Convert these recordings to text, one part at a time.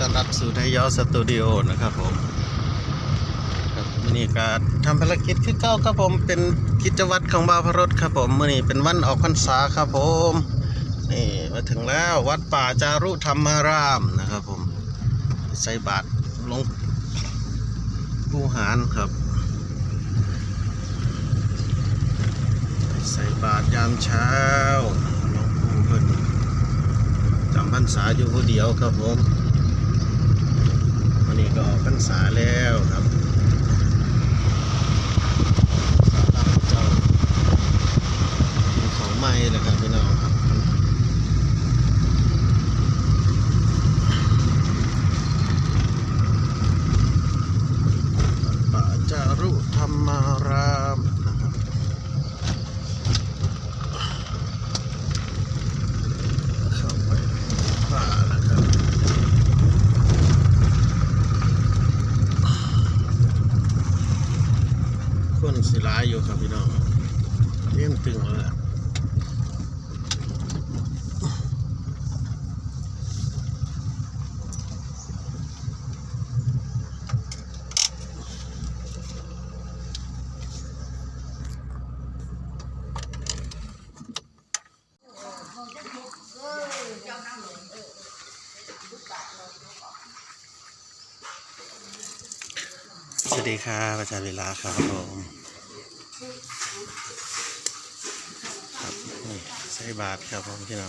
ต้อนรับสู่ไทยยอสตูดิโอนะครับผมครับวันนี้ก็ทำภารกิจขึ้นเก้าครับผมเป็นกิจวัตรของบาวพรสครับผมมื่อนี้เป็นวันออกพรรษาครับผมนี่มาถึงแล้ววัดป่าจารุธรรมารามนะครับผมใส่บาตรลงปู่หารครับใส่บาตรยามเช้าลงปู่เพิ่นจำพรรษาอยู่ผู้เดียวครับผม นี้ก็ออกพรรษาแล้วครับสาราเจ้าของไม่เลยครับพี่น้องครับป่าจารุธรรมารามนะครับ เข้าไปป่าแล้วครับ คนสิร้ายอยู่ครับพี่น้องเลี้ยงตึงแล้วล่ะสวัส ดีครับอาจารย์เวลาครับผมครับนี่ใส่บาทครับผมพี่น้อ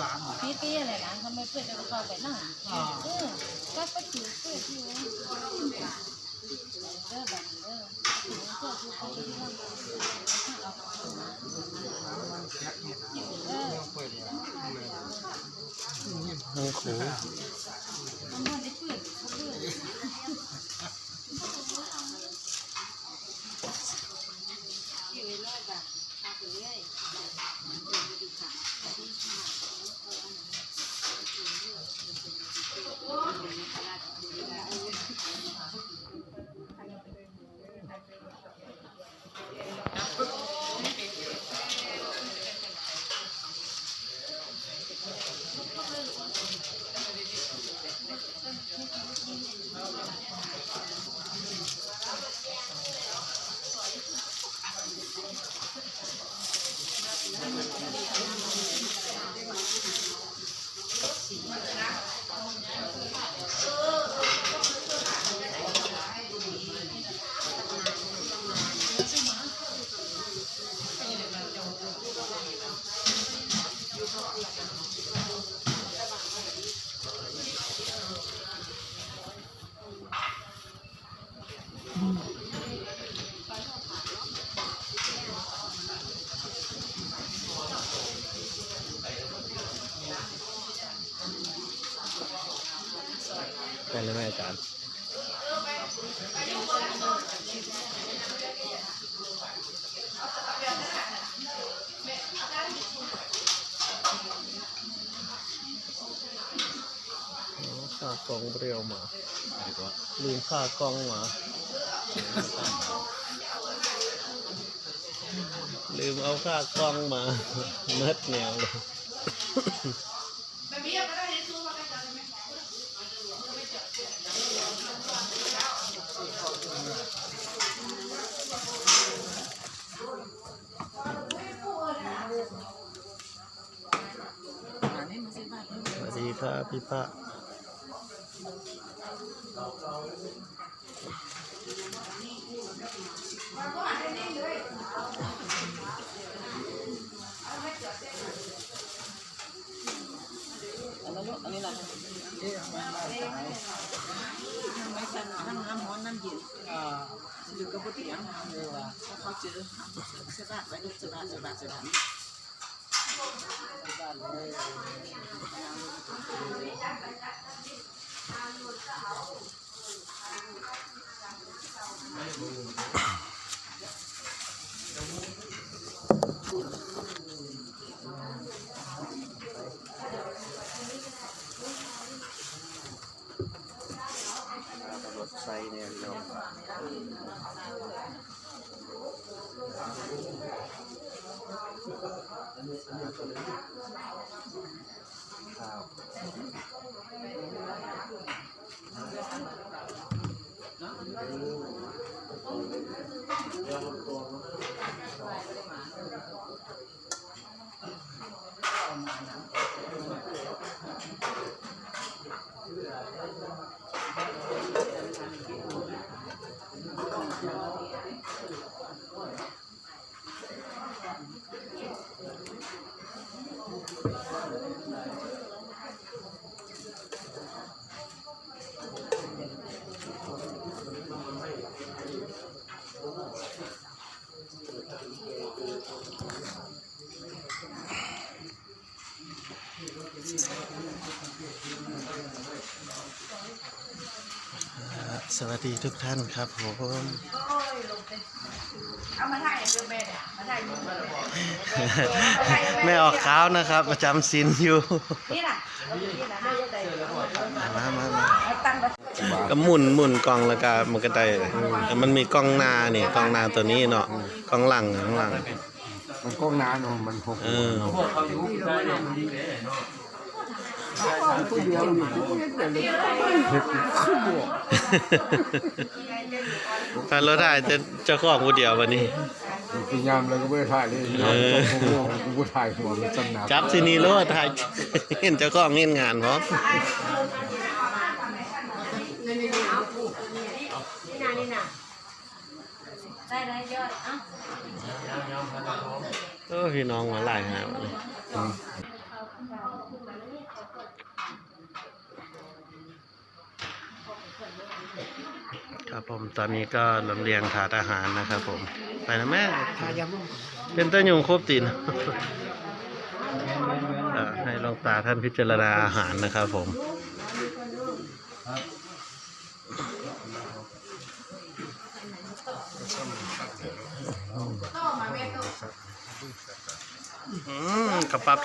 หลานพี่เตี้ยเลยนะทำไมเพื่อนจะเข้าไปนั่งเออก็ไปถือเพื่อนที่ว่าเออแบบเออถือเพื่อนที่เขาที่ว่าเอามันแข็งเนี่ยเออเปิดเลยทั้งคูมันมันได้เพื่อนเขาเพื่อน กองเรียวมา ลืมค่ากองมา ลืมเอาค่ากองมาเม็ดแนวเลยสวัสดีครับพี่พระ นนี้ล่ะไม่สั่นน้ำน้ำร้อนน้ำเย็นอ่าอยู่กับผู้เตียงเออว่าเขาเจอสะบัดไว้ลูกสะบัดสะบัดสะบัดบ้านเลย สวัสดีทุกท่านครับผมเอามาถ่ายเรื่องแม่เนี่ยมาถ่ายรูปเลยแม่ออกข้าวนะครับประจำสินอยู่นี่น่ะเอานี่น่ะได้ยังไงมามามาเอาตั้งไว้ก็หมุนหมุนกล่องแล้วก็มันก็ได้แต่มันมีกล้องหน้านี่กล้องหน้าตัวนี้เนาะกล้องหลังข้างหลังมันก็นานเนาะมันหกเออ ผู้เดียวอยู่ผู้เดียวเลยเห็ดขึ้นบวกถ้ารถได้จะเจ้าของผู้เดียววันนี้พยายามเลยก็ไม่ได้ถ่ายเลยยามตกหัวกูก็ถ่ายหัวมันจังหนาจับที่นี่รถถ่ายเห็นเจ้าของเห็นงานพร้อมนี่น่ะนี่น่ะได้ได้ยอดเอ้าเออพี่น้องมาหลายหาวันนี้ ครับผมตอนนี้ก็ลำเลียงถาดอาหารนะครับผม ไปนะแม่ถ่ายยังมั้งเป็นต้นยุงครบตีนเอ่อให้หลวงตาท่านพิจารณาอาหารนะครับผมอืมกระปับเ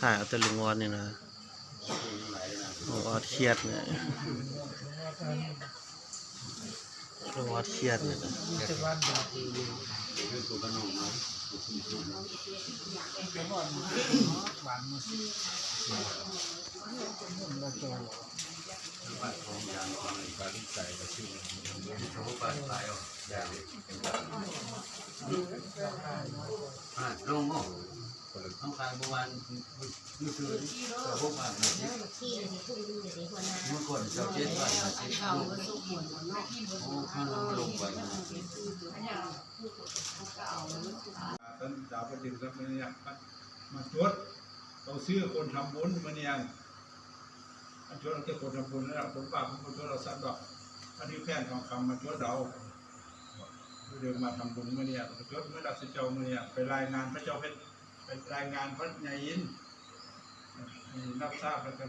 ถ่ายเอาแต่ลุงออดนี่ยนะลุงออดเครียดเนี่ยลุงออดเครียดเนี่ยน อ่างห้องต้องการเมื่อวานมือถือแต่พวกบ้านนะเมื่อก่อนเราเจ็ดวันนะเจ็ดลูกโอ้ข้างลงลงไปนะท่านดาวประดิษฐ์ครับมันเนี่ยมาชดเราซื้อคนทำบุญมันเนี่ยมาชดเราจะคนทำบุญแล้วคนปากคนชดเราสัตว์ดอกอันนี้แพนทองคำมาชดเราเดินมาทำบุญมันเนี่ยมาชดเมื่อดักสิเจ้ามันเนี่ยไปรายงานพระเจ้าเพชร ไปรายงานพระยายินนี่รับทราบแล้วก็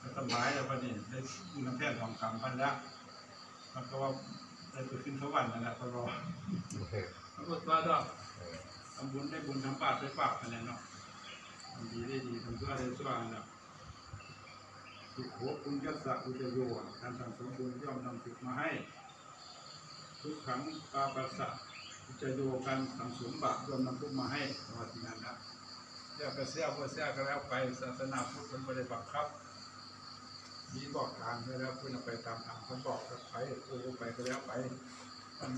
ก็สบายแล้วประเด็นได้น้ำแพทย์ทองคำพันละมันก็ว่าได้ไปขึ้นสวรรค์นั่นแหละก็รอปรากฏว่าดอกทำบุญได้บุญทำบาปได้บาปกันแน่เนาะทำดีได้ดีทำชั่วได้ชั่วนั่นแหละสุขโขคุณยัสสะอุจโยการทำสมบูรณ์ย่อมนำสุขมาให้ ทุกขังปาปัสสะ อุจโยการทำสมบัติย่อมนำทุกมาให้ประวัตินั้นนะเสียก็เสียก็เสียก็แล้วไปศาสนาพุทธมันไม่ได้บังคับมีบอกทางไปแล้วคุณไปตามทางเขาบอกก็ไปโอ้ไปก็แล้วไปท่าน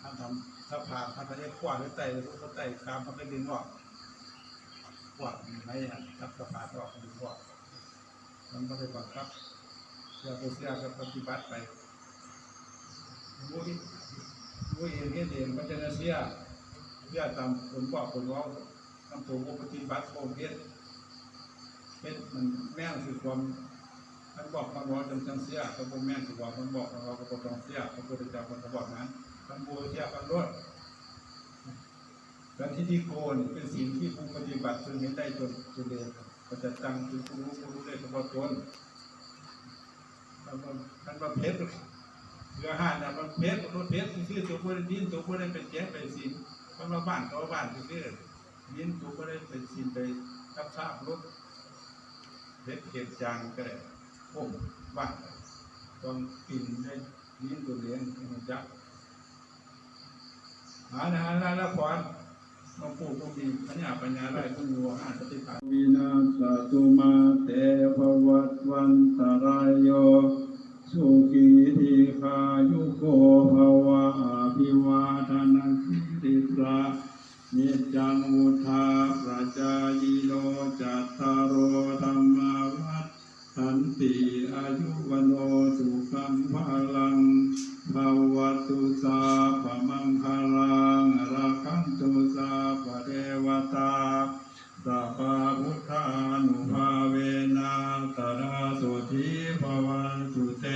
ท่านทำถ้าผ่านท่านจะขวาหรือไต่หรือเขาไต่ตามเขาไปดึงออกขวานไม่ฮะทับสะพานออกดึงออกมันไม่ได้บังคับเสียก็เสียก็ปฏิบัติไปมุ้ย มุ้ยเองเฮ็ดเองมันจะเสียเสียตามคนบอกคนเว่าตามตัวปฏิบัติโคมเฮ็ดเฮ็ดมันแม่งคือความท่านบอกคำร้อนจนจังเสียพระบุแม่งคือว่ามันบอกของเราก็บ่ต้องเสียพระพุทธเจ้าคนบอกนั้นท่านบูเสียพันรถและที่ที่โกนเป็นสิ่งที่ผู้ปฏิบัติจนเห็นได้จนจนเดชก็จะตั้งคือผู้รู้ผู้รู้ได้เฉพาะตนท่านว่าท่านว่าเพชร เรือห้าเนี่ยมันเพชรรถเพชรชื่อตัวผู้ได้ดินตัวผู้ได้เป็นแก้เป็นสินมันมาบ้านเขาบ้านชื่อดินตัวผู้ได้เป็นสินไปทับทราบรถเล็กเก็บจางก็ได้ผมบ้านต้องกินได้ยินตัวเลี้ยงมันจักหานะฮะแล้วแล้วก่อนน้องปู่ต้องมีปัญญาปัญญาได้ต้องรู้ห้าสติปัฏวินาศตุมาเตภวัตวันตราย นิจังวุธาปราจายโนจัตตารโอธรรมาวัฏสันติอายุวโนสุขังพลังภาวตุสาปมังคารังราคันตุสาปเทวตาสัพพุทธานุภาเวนะตระสุธีภวันตุเต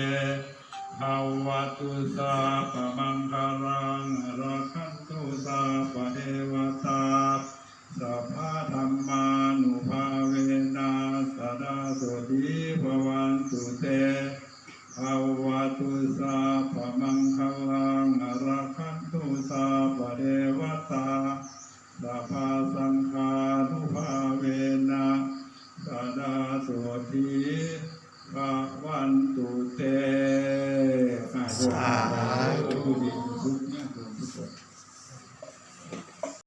ภาวตุสาปมังคารัง ปเทวตาสัพพะธรรมานุภาเวนะสดาสุทีภวันตุเตภาวตุสา